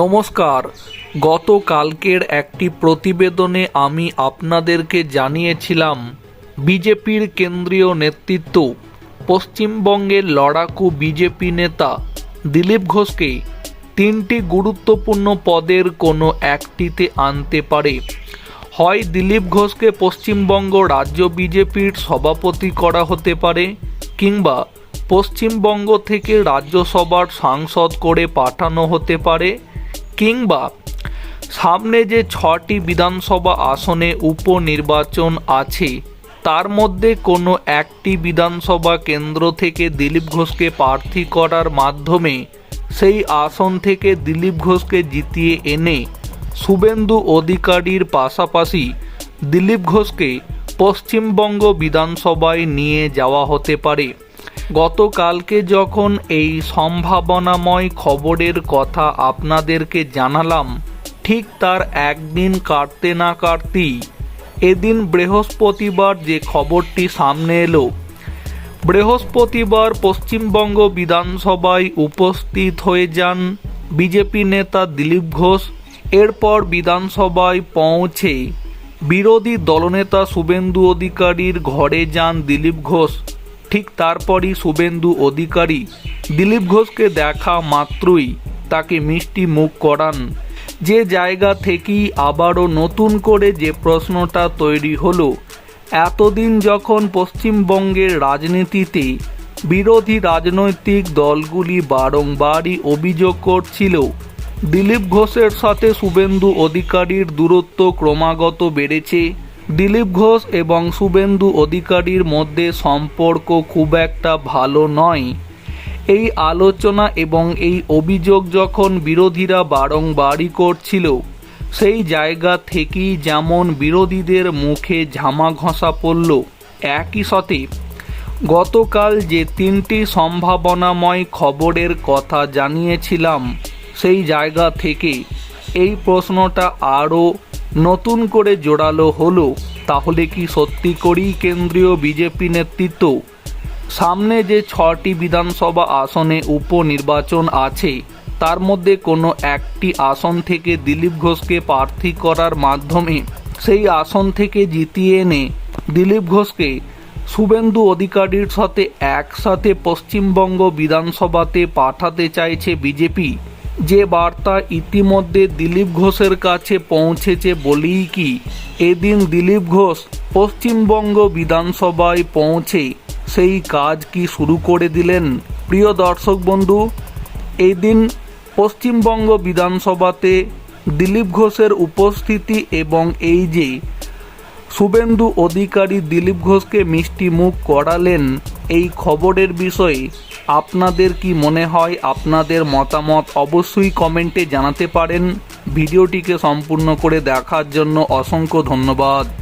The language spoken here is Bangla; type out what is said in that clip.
নমস্কার। গতকালকের একটি প্রতিবেদনে আমি আপনাদেরকে জানিয়েছিলাম, বিজেপির কেন্দ্রীয় নেতৃত্ব পশ্চিমবঙ্গের লড়াকু বিজেপি নেতা দিলীপ ঘোষকে তিনটি গুরুত্বপূর্ণ পদের কোনো একটিতে আনতে পারে। হয় দিলীপ ঘোষকে পশ্চিমবঙ্গ রাজ্য বিজেপির সভাপতি করা হতে পারে, কিংবা পশ্চিমবঙ্গ থেকে রাজ্যসভার সাংসদ করে পাঠানো হতে পারে কিংবা সামনে যে ছটি বিধানসভা আসনে উপনির্বাচন আছে, তার মধ্যে কোনো একটি বিধানসভা কেন্দ্র থেকে দিলীপ ঘোষকে প্রার্থী করার মাধ্যমে সেই আসন থেকে দিলীপ ঘোষকে জিতিয়ে এনে শুভেন্দু অধিকারীর পাশাপাশি দিলীপ ঘোষকে পশ্চিমবঙ্গ বিধানসভায় নিয়ে যাওয়া হতে পারে। গতকালকে যখন এই সম্ভাবনাময় খবরের কথা আপনাদেরকে জানালাম, ঠিক তার একদিন কাটতে না কাটতেই এদিন বৃহস্পতিবার যে খবরটি সামনে এলো, বৃহস্পতিবার পশ্চিমবঙ্গ বিধানসভায় উপস্থিত হয়ে যান বিজেপি নেতা দিলীপ ঘোষ। এরপর বিধানসভায় পৌঁছে বিরোধী দলনেতা শুভেন্দু অধিকারীর ঘরে যান দিলীপ ঘোষ। ঠিক তারপরই শুভেন্দু অধিকারী দিলীপ ঘোষকে দেখা মাত্রই তাকে মিষ্টি মুখ করান। যে জায়গা থেকেই আবারও নতুন করে যে প্রশ্নটা তৈরি হলো, এতদিন যখন পশ্চিমবঙ্গের রাজনীতিতে বিরোধী রাজনৈতিক দলগুলি বারংবারই অভিযোগ করছিল, দিলীপ ঘোষের সাথে শুভেন্দু অধিকারীর দূরত্ব ক্রমাগত বেড়েছে। দিলীপ ঘোষ এবং শুভেন্দু অধিকারীর মধ্যে সম্পর্ক খুব একটা ভালো নয়। এই আলোচনা এবং এই অভিযোগ যখন বিরোধীরা বারংবারই করছিল, সেই জায়গা থেকেই যেমন বিরোধীদের মুখে ঝামা ঘষা পড়ল, একই সাথে গতকাল যে তিনটি সম্ভাবনাময় খবরের কথা জানিয়েছিলাম, সেই জায়গা থেকে এই প্রশ্নটা আরও নতুন করে জোরালো হলো, তাহলে কি সত্যি করেই কেন্দ্রীয় বিজেপি নেতৃত্ব? সামনে যে ছটি বিধানসভা আসনে উপনির্বাচন আছে, তার মধ্যে কোনো একটি আসন থেকে দিলীপ ঘোষকে প্রার্থী করার মাধ্যমে সেই আসন থেকে জিতিয়ে এনে দিলীপ ঘোষকে শুভেন্দু অধিকারীর সাথে একসাথে পশ্চিমবঙ্গ বিধানসভাতে পাঠাতে চাইছে বিজেপি। যে বার্তা ইতিমধ্যে দিলীপ ঘোষের কাছে পৌঁছেছে বলেই কি? এদিন দিলীপ ঘোষ পশ্চিমবঙ্গ বিধানসভায় পৌঁছে সেই কাজ কি শুরু করে দিলেন? প্রিয় দর্শক বন্ধু এই দিন পশ্চিমবঙ্গ বিধানসভাতে দিলীপ ঘোষের উপস্থিতি এবং এই যে শুভেন্দু অধিকারী দিলীপ ঘোষকে মিষ্টি মুখ করালেন, এই খবরের বিষয়ে আপনাদের কি মনে হয়, আপনাদের মতামত অবশ্যই কমেন্টে জানাতে পারেন। ভিডিওটিকে সম্পূর্ণ করে দেখার জন্য অসংখ্য ধন্যবাদ।